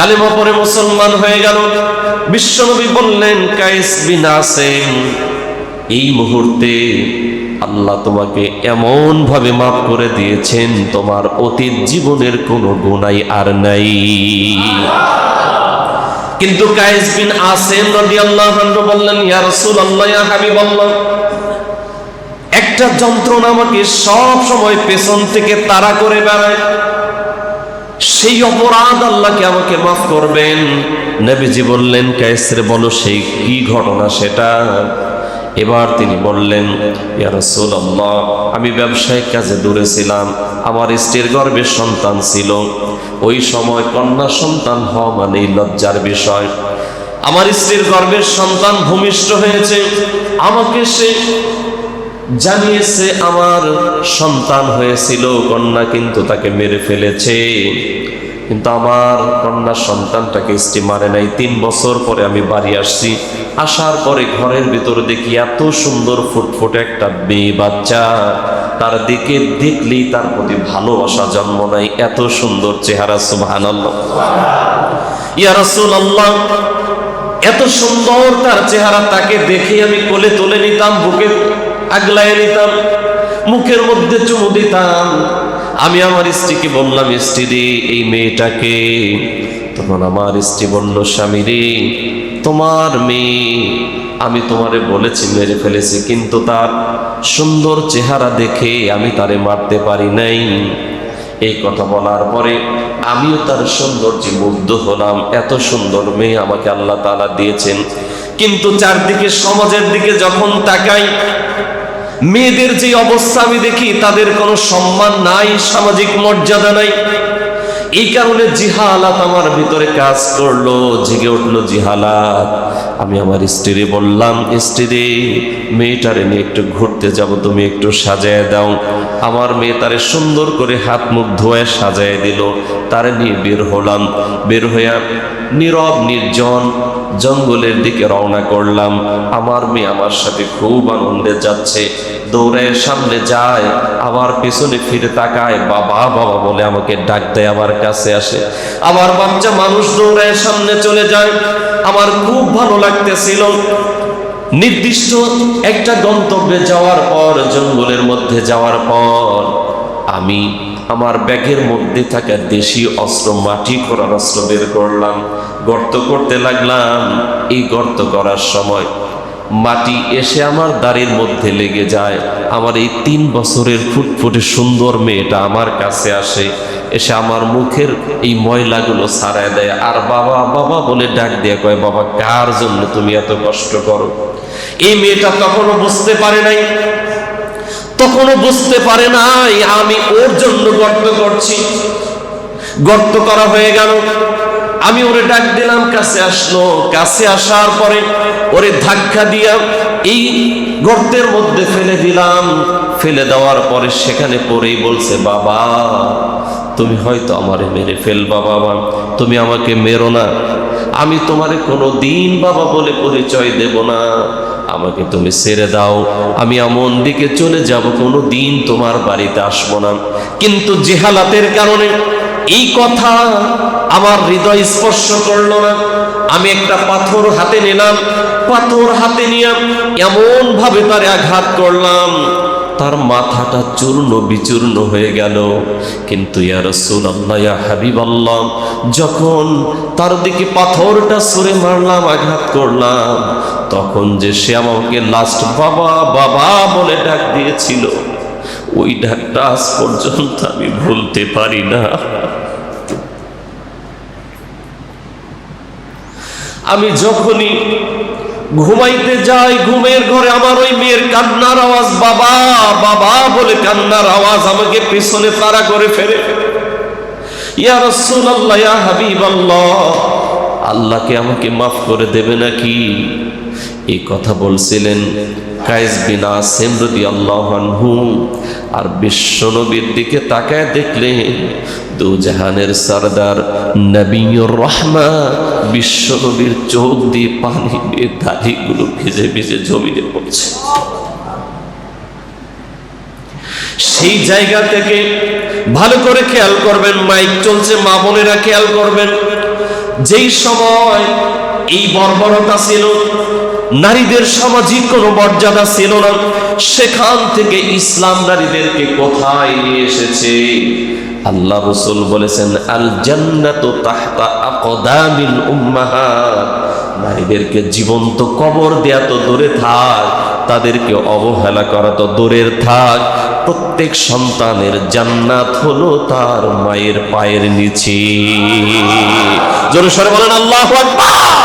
কালেমা পরে মুসলমান হয়ে গেল। বিশ্বনবী বললেন কায়েস বিন আসেম, এই মুহূর্তে আল্লাহ তোমাকে এমন ভাবে মাফ করে দিয়েছেন, তোমার অতীত জীবনের কোনো গুণাই আর নাই। কিন্তু কায়েস বিন আসেম রাদিয়াল্লাহু আনহু বললেন, ইয়া রাসূলুল্লাহ, ইয়া হাবিবাল্লাহ, একটা যন্ত্রণা আমাকে সব সময় পেছন থেকে তাড়া করে বেড়ায়। সেই অপরাধ আল্লাহকে আমাকে মাফ করবেন। নবীজি বললেন, কায়েসরে, বলো সেই কি ঘটনা সেটা? এবার তিনি বললেন, ইয়া রাসূলুল্লাহ, আমি ব্যবসায়িক কাজে দূরে ছিলাম। আমার স্ত্রীর গর্ভের সন্তান ছিল। ওই সময় কন্যা সন্তান হওয়া মানেই লজ্জার বিষয়। আমার স্ত্রীর গর্ভের সন্তান ভূমিষ্ঠ হয়েছে। আমাকে সে জানিয়েছে আমার সন্তান হয়েছিল, কন্যা কিন্তু তাকে মেরে ফেলেছে। কিন্তু আমার কন্যা সন্তানটাকে স্ত্রী মারে নাই। তিন বছর পরে আমি বাড়ি আসছি। আসার পরে ঘরের ভিতরে দেখি এত সুন্দর ফুটফুটে একটা মেয়ে বাচ্চা। তার দিকে দেখলেই তার প্রতি ভালোবাসা জন্ম নাই এত সুন্দর চেহারা সুবহান ইয়া রাসূলুল্লাহ, এত সুন্দর তার চেহারা, তাকে দেখে আমি কোলে তুলে নিতাম, বুকে আগলায় নিতাম, মুখের মধ্যে চুমু দিতাম। আমি আমার স্ত্রীকে বললাম, স্ত্রী এই মেয়েটাকে। তখন আমার স্ত্রী বলল, স্বামী রে, তোমার মেয়ে। আমি তোমারে বলেছি, মেরে ফেলেছি, কিন্তু তার সুন্দর চেহারা দেখে আমি তারে মারতে পারি নাই। এই কথা বলার পরে আমিও তার সৌন্দর্যে মুগ্ধ হলাম। এত সুন্দর মেয়ে আমাকে আল্লাহ তালা দিয়েছেন। কিন্তু চারদিকে, সমাজের দিকে যখন তাকাই মেয়েদের যে অবস্থা আমি দেখি, তাদের কোনো সম্মান নাই, সামাজিক মর্যাদা নাই। এই কারণে জিহালাত আমার ভিতরে কাজ করল, জেগে উঠল জিহালাত। আমি আমার স্ত্রী বললাম স্ত্রী মেয়েটারে নিয়ে একটু ঘুরতে যাব, তুমি একটু সাজায় দাও। আমার মেয়ে তারে সুন্দর করে হাত মুখ ধোয়ে সাজায় দিল। তারে নিয়ে বের হলাম। বের হইয়া নীরব, নির্জন জঙ্গলের দিকে রওনা করলাম। আমার মেয়ে আমার সাথে খুব আনন্দে যাচ্ছে। দৌড়ে সামনে যায় আবার পিছনে ফিরে তাকায়, বাবা বাবা, বলে আমাকে ডাক দেয়, আমার কাছে আসে। আমার বাচ্চা মানুষ দৌড়ায় সামনে চলে যায়, আমার খুব ভালো লাগতেছিল। নির্দিষ্ট একটা গন্তব্যে যাওয়ার পর, জঙ্গলের মধ্যে যাওয়ার পর, আমি আমার ব্যাগের মধ্যে থাকা দেশি অস্ত্র, মাটি করার অস্ত্র বের করলাম, গর্ত করতে লাগলাম। এই গর্ত করার সময় মাটি এসে আমার দাড়ির মধ্যে লেগে যায়। আমার এই তিন বছরের ফুটফুটে সুন্দর মেয়েটা আমার কাছে আসে। এসে আমার মুখের এই ময়লাগুলো ছাড়ায় দেয়। আর বাবা বাবা বলে ডাক দিয়ে কয়, বাবা, কার জন্য তুমি এত কষ্ট করো? এই মেয়েটা তখনও বুঝতে পারে নাই। তখনও বুঝতে পারে নাই, আমি ওর জন্য গর্ত করছি। গর্ত করা হয়ে গেল। আমি ওরে ডাক দিলাম, কাছে আসলো। কাছে আসার পরে ওরে ধাক্কা দিয়া এই গর্তের মধ্যে ফেলে দিলাম। ফেলে দেওয়ার পরে সেখানে পরেই বলছে, বাবা, তুমি হয়তো আমারে মেরে ফেলবা, বাবা। তুমি আমাকে মেরো না। আমি তোমারে কোনো দিন বাবা, বলে পরিচয় দেব না। আমাকে তুমি ছেড়ে দাও। আমি এমন দিকে চলে যাব কোনো দিন তোমার বাড়িতে আসব না। কিন্তু জেহালাতের কারণে এই কথা আমার হৃদয় স্পর্শ করল না। আমি একটা পাথর হাতে নিলাম। পাথর হাতে নিয়ে এমন ভাবে তারে আঘাত করলাম। তার মাথাটা চূর্ণ বিচূর্ণ হয়ে গেল। কিন্তু ইয়া রাসূলুল্লাহ, ইয়া হাবিবাল্লাহ, যখন তার দিকে পাথরটা ছুঁড়ে মারলাম, আঘাত করলাম, তখন যে সে আমাকে লাস্ট বাবা বাবা বলে ডাক দিয়েছিল, ওই ডাকটা আজ পর্যন্ত আমি ভুলতে পারি না। আমি যখনই ঘুমাইতে যাই, ঘুমের ঘরে আমার ওই মেয়ের কান্নার আওয়াজ, বাবা বাবা বলে কান্নার আওয়াজ আমাকে পেছনে তারা করে ফেরে হাবিবাল্লাহ আল্লাহকে আমাকে মাফ করে দেবে নাকি? এই কথা বলছিলেন আর বিশ্বনবীর দিকে তাকায় দেখলেন দু জাহানের সরদার নবীর রহমা বিশ্বনবীর চোখ দিয়ে পানি দিয়ে দাড়িগুলো ভিজে ভিজে জমিয়ে পড়ছে। সেই জায়গা থেকে ভালো করে খেয়াল করবেন, মাইক চলছে, মা বোনেরা খেয়াল করবেন। যেই সময় এই বর্বরতা ছিল নারীদের সামাজিক কোনো মর্যাদা ছিল না। সেখান থেকে ইসলাম নারীদেরকে কোথায় নিয়ে এসেছে? আল্লাহ রসুল বলেছেন আল জান্নাতু নারীদেরকে জীবন্ত কবর দেয়া তো দূরে থাক, তাদেরকে অবহেলা করা তো দূরের থাক। প্রত্যেক সন্তানের জান্নাত হলো তার মায়ের পায়ের নিচে। জোরে সরে বলেন, আল্লাহু আকবার!